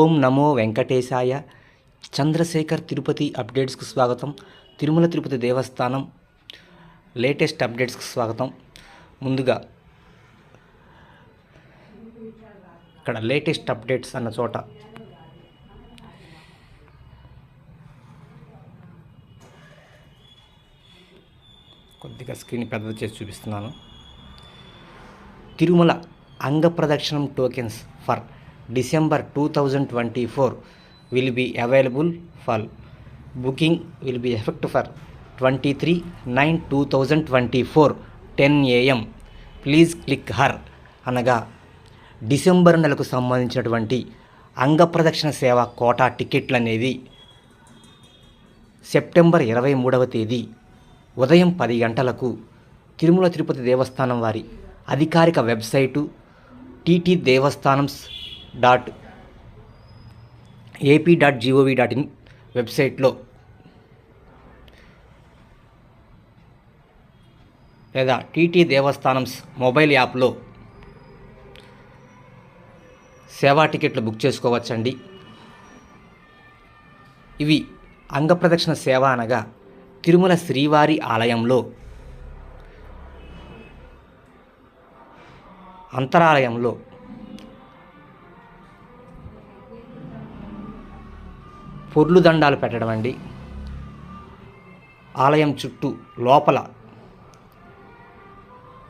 ఓం నమో వెంకటేశాయ. చంద్రశేఖర్ తిరుపతి అప్డేట్స్కు స్వాగతం. తిరుమల తిరుపతి దేవస్థానం లేటెస్ట్ అప్డేట్స్కు స్వాగతం. ముందుగా ఇక్కడ లేటెస్ట్ అప్డేట్స్ అన్న చోట. కొద్దిగా స్క్రీన్ పెద్ద చేసి చూపిస్తున్నాను. తిరుమల అంగ ప్రదక్షిణం tokens for December two thousand twenty four will be available for booking will be effect for twenty three nine two thousand twenty four ten AM. Please click here అనగా December నెలకు సంబంధించినటువంటి అంగప్రదక్షిణ సేవ కోటా టికెట్లు అనేది సెప్టెంబర్ ఇరవై మూడవ తేదీ ఉదయం పది గంటలకు తిరుమల తిరుపతి దేవస్థానం వారి అధికారిక website TT Devasthanam dot AP dot GOV dot in వెబ్సైట్లో లేదా టీటీ దేవస్థానమ్స్ మొబైల్ యాప్లో సేవా టికెట్లు బుక్ చేసుకోవచ్చండి. ఇవి అంగప్రదక్షిణ సేవ అనగా తిరుమల శ్రీవారి ఆలయంలో అంతరాలయంలో పొర్లు దండాలు పెట్టడం అండి. ఆలయం చుట్టూ లోపల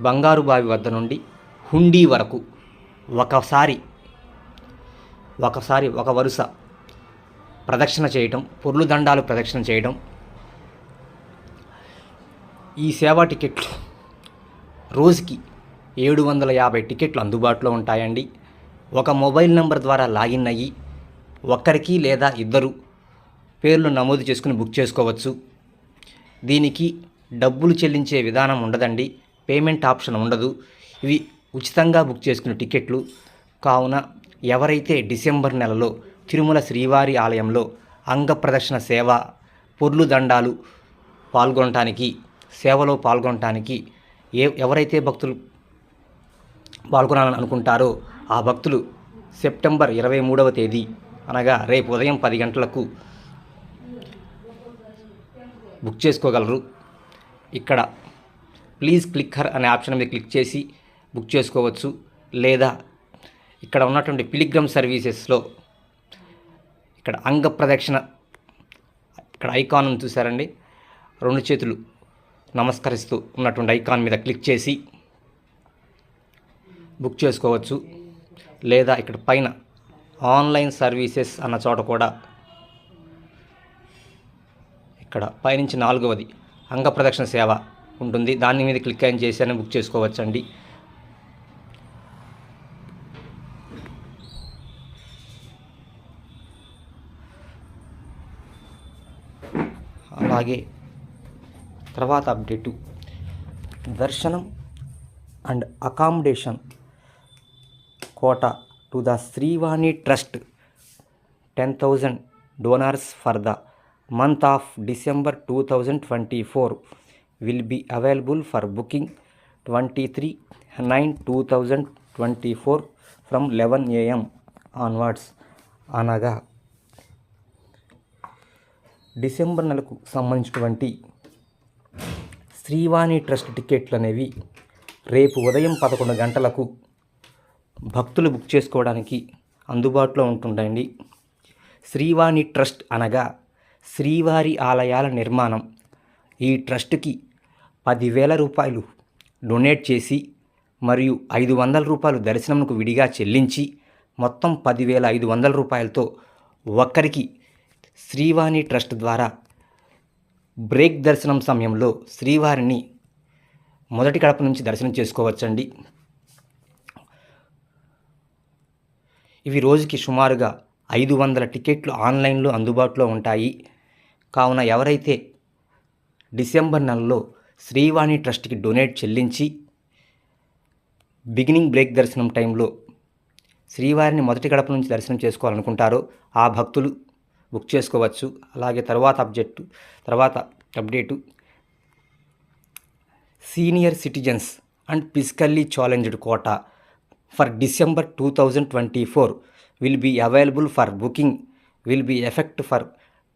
బంగారు బావి వద్ద నుండి హుండీ వరకు ఒకసారి ఒకసారి ఒక వరుస ప్రదక్షిణ చేయటం పొర్లు దండాలు ప్రదక్షిణ చేయడం ఈ సేవా టికెట్లు రోజుకి ఏడు వందల యాభై టికెట్లు అందుబాటులో ఉంటాయండి. ఒక మొబైల్ నెంబర్ ద్వారా లాగిన్ అయ్యి ఒక్కరికి లేదా ఇద్దరు పేర్లు నమోదు చేసుకుని బుక్ చేసుకోవచ్చు. దీనికి డబ్బులు చెల్లించే విధానం ఉండదండి. పేమెంట్ ఆప్షన్ ఉండదు. ఇవి ఉచితంగా బుక్ చేసుకునే టికెట్లు కావున ఎవరైతే డిసెంబర్ నెలలో తిరుమల శ్రీవారి ఆలయంలో అంగ ప్రదర్శన సేవ పొర్లు దండాలు పాల్గొనటానికి సేవలో పాల్గొనటానికి ఏ ఎవరైతే భక్తులు పాల్గొనాలని అనుకుంటారో ఆ భక్తులు సెప్టెంబర్ ఇరవై మూడవ తేదీ అనగా రేపు ఉదయం పది గంటలకు బుక్ చేసుకోగలరు. ఇక్కడ ప్లీజ్ క్లిక్ హర్ అనే ఆప్షన్ మీద క్లిక్ చేసి బుక్ చేసుకోవచ్చు. లేదా ఇక్కడ ఉన్నటువంటి పిలిగ్రమ్ సర్వీసెస్లో ఇక్కడ అంగ ప్రదక్షిణ ఇక్కడ ఐకాన్ చూసారండి రెండు చేతులు నమస్కరిస్తూ ఉన్నటువంటి ఐకాన్ మీద క్లిక్ చేసి బుక్ చేసుకోవచ్చు. లేదా ఇక్కడ పైన ఆన్లైన్ సర్వీసెస్ అన్న చోట కూడా ఇక్కడ పైనుంచి నాలుగవది అంగ ప్రదక్షిణ సేవ ఉంటుంది. దాని మీద క్లిక్ అయిన చేసి బుక్ చేసుకోవచ్చండి. అలాగే తర్వాత అప్డేటు. దర్శనం and accommodation quota to the Srivani trust. Ten thousand donors for the month of December two thousand twenty four will be available for booking twenty three nine two thousand twenty four from eleven AM onwards అనగా December నెలకు సంబంధించినటువంటి Srivani trust టికెట్లు అనేవి రేపు ఉదయం పదకొండు గంటలకు భక్తులు బుక్ చేసుకోవడానికి అందుబాటులో ఉంటుండండి శ్రీవాణి ట్రస్ట్ అనగా శ్రీవారి ఆలయాల నిర్మాణం. ఈ ట్రస్ట్కి పదివేల రూపాయలు డొనేట్ చేసి మరియు ఐదు వందల రూపాయలు దర్శనంకు విడిగా చెల్లించి మొత్తం పదివేల ఐదు వందల రూపాయలతో ఒక్కరికి శ్రీవాణి ట్రస్ట్ ద్వారా బ్రేక్ దర్శనం సమయంలో శ్రీవారిని మొదటి కడప నుంచి దర్శనం చేసుకోవచ్చండి. ఇవి రోజుకి సుమారుగా ఐదు వందల టికెట్లు ఆన్లైన్లో అందుబాటులో ఉంటాయి. కావున ఎవరైతే డిసెంబర్ నెలలో శ్రీవాణి ట్రస్ట్కి డొనేట్ చెల్లించి బిగినింగ్ బ్రేక్ దర్శనం టైంలో శ్రీవారిని మొదటి గడప నుంచి దర్శనం చేసుకోవాలనుకుంటారో ఆ భక్తులు బుక్ చేసుకోవచ్చు. అలాగే తర్వాత అబ్జెక్టు తర్వాత update. Senior citizens and physically challenged quota for December two thousand twenty four will be available for booking will be effect for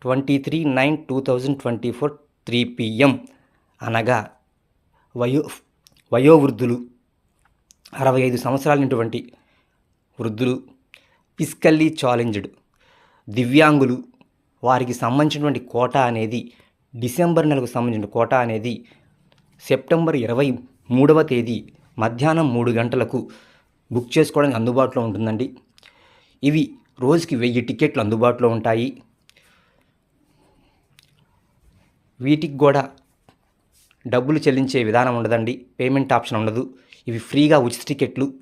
twenty three nine two thousand twenty four three PM అనగా వయో వయోవృద్ధులు అరవై ఐదు సంవత్సరాలైనటువంటి వృద్ధులు physically challenged దివ్యాంగులు వారికి సంబంధించినటువంటి quota అనేది December నెలకు సంబంధించిన కోటా అనేది సెప్టెంబర్ ఇరవై మూడవ తేదీ మధ్యాహ్నం మూడు గంటలకు బుక్ చేసుకోవడానికి అందుబాటులో ఉంటుందండి. ఇవి రోజుకి వెయ్యి టికెట్లు అందుబాటులో ఉంటాయి. వీటికి కూడా డబ్బులు చెల్లించే విధానం ఉండదండి. పేమెంట్ ఆప్షన్ ఉండదు. ఇవి ఫ్రీగా ఉచిత టికెట్లు.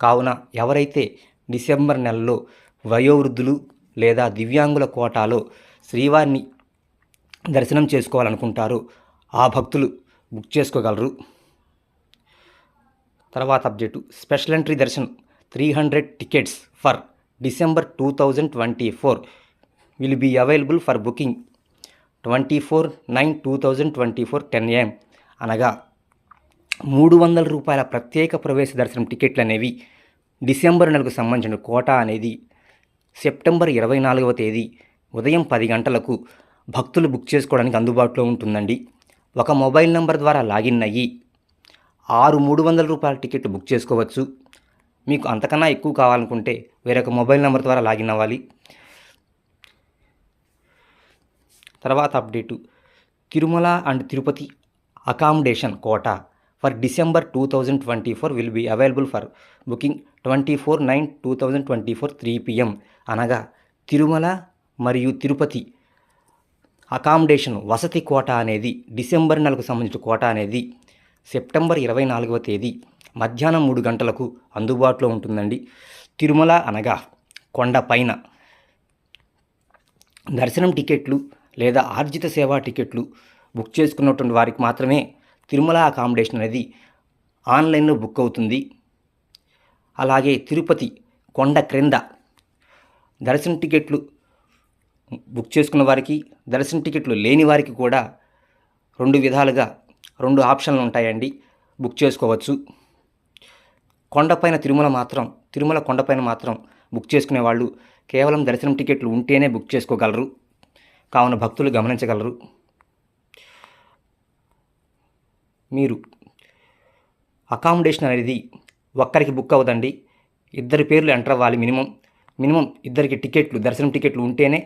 కావున ఎవరైతే డిసెంబర్ నెలలో వయోవృద్ధులు లేదా దివ్యాంగుల కోటాలో శ్రీవారిని దర్శనం చేసుకోవాలనుకుంటారో ఆ భక్తులు బుక్ చేసుకోగలరు. తర్వాత అప్డేటు. స్పెషల్ ఎంట్రీ దర్శనం three hundred tickets for December two thousand twenty four will be available for booking. Twenty four nine two thousand twenty four ten AM అనగా మూడు వందల రూపాయల ప్రత్యేక ప్రవేశ దర్శనం టికెట్లు అనేవి డిసెంబర్ నెలకు సంబంధించిన కోటా అనేది సెప్టెంబర్ ఇరవై నాలుగవ తేదీ ఉదయం పది గంటలకు భక్తులు బుక్ చేసుకోవడానికి అందుబాటులో ఉంటుందండి. ఒక మొబైల్ నంబర్ ద్వారా లాగిన్ అయ్యి ఆరు మూడు వందల రూపాయల టికెట్ బుక్ చేసుకోవచ్చు. మీకు అంతకన్నా ఎక్కువ కావాలనుకుంటే వేరొక మొబైల్ నెంబర్ ద్వారా లాగిన్ అవ్వాలి. తర్వాత update. Tirumala and Tirupati accommodation quota for December two thousand twenty four will be available for booking twenty four nine two thousand twenty four three PM. అనగా తిరుమల మరియు తిరుపతి అకామిడేషన్ వసతి కోట అనేది డిసెంబర్ నెలకు సంబంధించిన కోట అనేది సెప్టెంబర్ ఇరవై నాలుగవ తేదీ మధ్యాహ్నం మూడు గంటలకు అందుబాటులో ఉంటుందండి. తిరుమల అనగా కొండపైన దర్శనం టికెట్లు లేదా ఆర్జిత సేవా టికెట్లు బుక్ చేసుకున్నటువంటి వారికి మాత్రమే తిరుమల అకామిడేషన్ అనేది ఆన్లైన్లో బుక్ అవుతుంది. అలాగే తిరుపతి కొండ క్రింద దర్శనం టికెట్లు బుక్ చేసుకున్న వారికి దర్శన టికెట్లు లేని వారికి కూడా రెండు విధాలుగా రెండు ఆప్షన్లు ఉంటాయండి. బుక్ చేసుకోవచ్చు. కొండపైన తిరుమల మాత్రం తిరుమల కొండపైన మాత్రం బుక్ చేసుకునే వాళ్ళు కేవలం దర్శనం టికెట్లు ఉంటేనే బుక్ చేసుకోగలరు. కావున భక్తులు గమనించగలరు. మీరు అకామిడేషన్ అనేది ఒక్కరికి బుక్ అవ్వదండి. ఇద్దరి పేర్లు ఎంటర్ అవ్వాలి మినిమం మినిమం ఇద్దరికి టికెట్లు దర్శనం టికెట్లు ఉంటేనే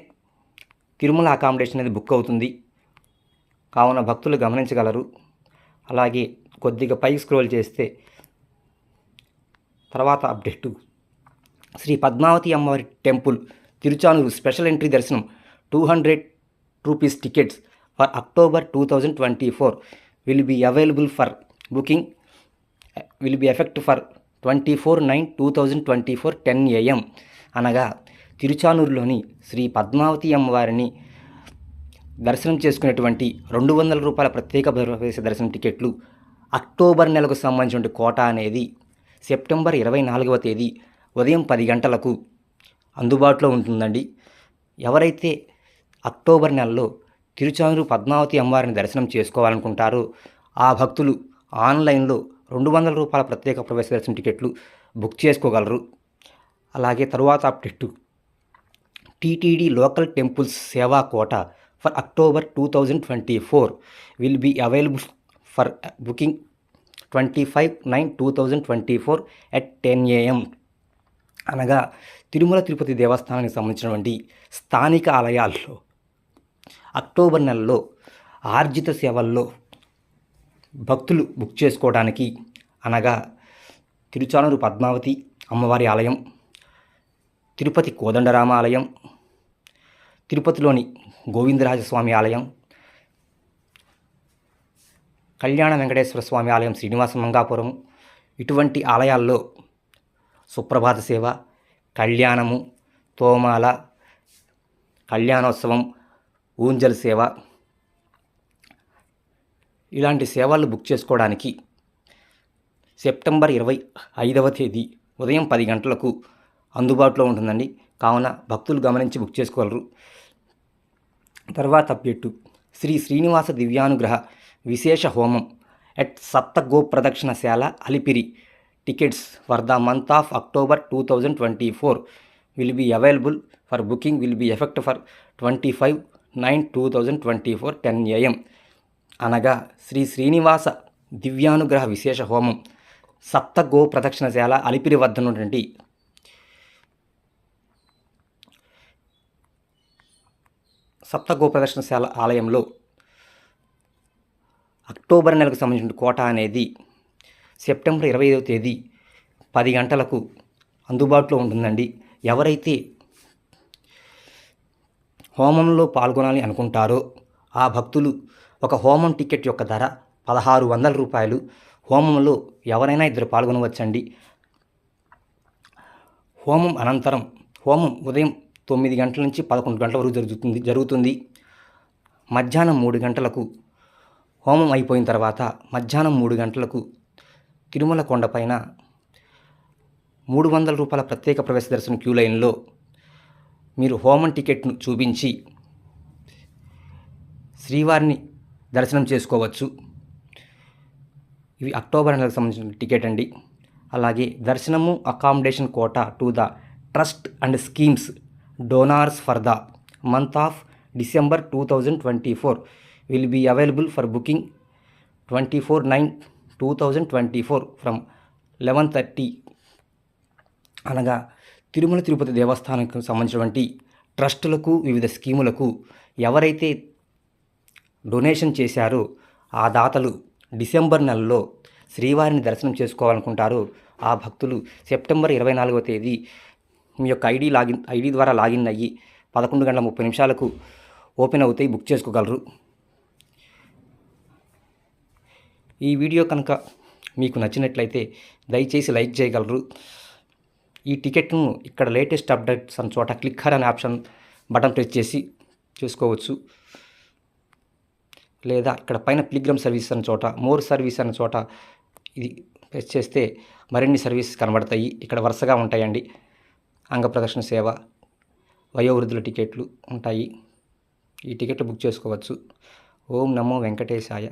తిరుమల అకామిడేషన్ అనేది బుక్ అవుతుంది. కావున భక్తులు గమనించగలరు. అలాగే కొద్దిగా పైకి స్క్రోల్ చేస్తే తర్వాత అప్డేటు శ్రీ పద్మావతి అమ్మవారి టెంపుల్ తిరుచానూరు స్పెషల్ ఎంట్రీ దర్శనం two hundred rupees tickets for October two thousand twenty four will be available for booking will be effect for twenty four nine two thousand twenty four ten AM అనగా తిరుచానూరులోని శ్రీ పద్మావతి అమ్మవారిని దర్శనం చేసుకునేటువంటి రెండు వందల రూపాయల ప్రత్యేక ప్రవేశ దర్శనం టికెట్లు అక్టోబర్ నెలకు సంబంధించిన కోట అనేది సెప్టెంబర్ ఇరవై నాలుగవ తేదీ ఉదయం పది గంటలకు అందుబాటులో ఉంటుందండి. ఎవరైతే అక్టోబర్ నెలలో తిరుచానూరు పద్మావతి అమ్మవారిని దర్శనం చేసుకోవాలనుకుంటారు. ఆ భక్తులు ఆన్లైన్లో రెండు వందల రూపాయల ప్రత్యేక ప్రవేశ దర్శనం టికెట్లు బుక్ చేసుకోగలరు. అలాగే తరువాత అప్డేట్. టీటీడీ లోకల్ టెంపుల్స్ సేవా quota for October two thousand twenty four will be available for booking twenty five nine two thousand twenty four at ten AM. అనగా తిరుమల తిరుపతి దేవస్థానానికి సంబంధించినటువంటి స్థానిక ఆలయాల్లో అక్టోబర్ నెలలో ఆర్జిత సేవల్లో భక్తులు బుక్ చేసుకోవడానికి అనగా తిరుచానూరు పద్మావతి అమ్మవారి ఆలయం తిరుపతి కోదండరామ ఆలయం తిరుపతిలోని గోవిందరాజస్వామి ఆలయం కళ్యాణ వెంకటేశ్వర స్వామి ఆలయం శ్రీనివాస మంగాపురం ఇటువంటి ఆలయాల్లో సుప్రభాత సేవ కళ్యాణము తోమాల కళ్యాణోత్సవం ఊంజల్ సేవ. ఇలాంటి సేవలు బుక్ చేసుకోవడానికి సెప్టెంబర్ ఇరవై ఐదవ తేదీ ఉదయం పది గంటలకు అందుబాటులో ఉంటుందండి. కావున భక్తులు గమనించి బుక్ చేసుకోగలరు. తర్వాత అప్డేటు. శ్రీ శ్రీనివాస దివ్యానుగ్రహ విశేష హోమం ఎట్ సప్త go ప్రదక్షిణశాల Alipiri. Tickets for the month of October two thousand twenty four will be available for booking will be effect for twenty five nine two thousand twenty four ten AM. అనగా శ్రీ శ్రీనివాస దివ్యానుగ్రహ విశేష హోమం. సప్త go ప్రదక్షిణశాల Alipiri వద్ద నుండి సప్త go ప్రదక్షిణశాల ఆలయంలో October నెలకు సంబంధించిన కోట అనేది సెప్టెంబర్ ఇరవై ఐదవ తేదీ పది గంటలకు అందుబాటులో ఉంటుందండి. ఎవరైతే హోమంలో పాల్గొనాలని అనుకుంటారో? ఆ భక్తులు ఒక హోమం టికెట్ యొక్క ధర పదహారు వందల రూపాయలు. హోమంలో ఎవరైనా ఇద్దరు పాల్గొనవచ్చండి. హోమం అనంతరం హోమం ఉదయం తొమ్మిది గంటల నుంచి పదకొండు గంటల వరకు జరుగుతుంది జరుగుతుంది. మధ్యాహ్నం మూడు గంటలకు హోమం అయిపోయిన తర్వాత మధ్యాహ్నం మూడు గంటలకు తిరుమల కొండపైన మూడు వందల రూపాయల ప్రత్యేక ప్రవేశ దర్శనం క్యూ లైన్లో మీరు హోమం టికెట్ను చూపించి శ్రీవారిని దర్శనం చేసుకోవచ్చు. ఇవి అక్టోబర్ నెలకు సంబంధించిన టికెట్ అండి. అలాగే దర్శనము accommodation quota to the trust and schemes donors for the month of December two thousand twenty four will be available for booking twenty four nine two thousand twenty four from eleven thirty అనగా తిరుమల తిరుపతి దేవస్థానంకు సంబంధించినటువంటి ట్రస్టులకు వివిధ స్కీములకు ఎవరైతే donation చేశారో ఆ దాతలు December నెలలో శ్రీవారిని దర్శనం చేసుకోవాలనుకుంటారో ఆ భక్తులు సెప్టెంబర్ ఇరవై నాలుగవ తేదీ మీ యొక్క ఐడి లాగిన్ ఐడి ద్వారా లాగిన్ అయ్యి పదకొండు గంటల ముప్పై నిమిషాలకు ఓపెన్ అవుతాయి బుక్ చేసుకోగలరు. ఈ వీడియో కనుక మీకు నచ్చినట్లయితే దయచేసి లైక్ చేయగలరు. ఈ టికెట్ను ఇక్కడ లేటెస్ట్ అప్డేట్స్ అని చోట క్లిక్కర్ అనే ఆప్షన్ బటన్ ప్రెస్ చేసి చూసుకోవచ్చు. లేదా ఇక్కడ పైన పిలిగ్రమ్ సర్వీస్ అనే చోట మోర్ సర్వీస్ అనే చోట ఇది ప్రెస్ చేస్తే మరిన్ని సర్వీస్ కనబడతాయి. ఇక్కడ వరుసగా ఉంటాయండి. అంగ ప్రదర్శన సేవ వయోవృద్ధుల టికెట్లు ఉంటాయి. ఈ టికెట్లు బుక్ చేసుకోవచ్చు. ఓం నమో వెంకటేశాయ.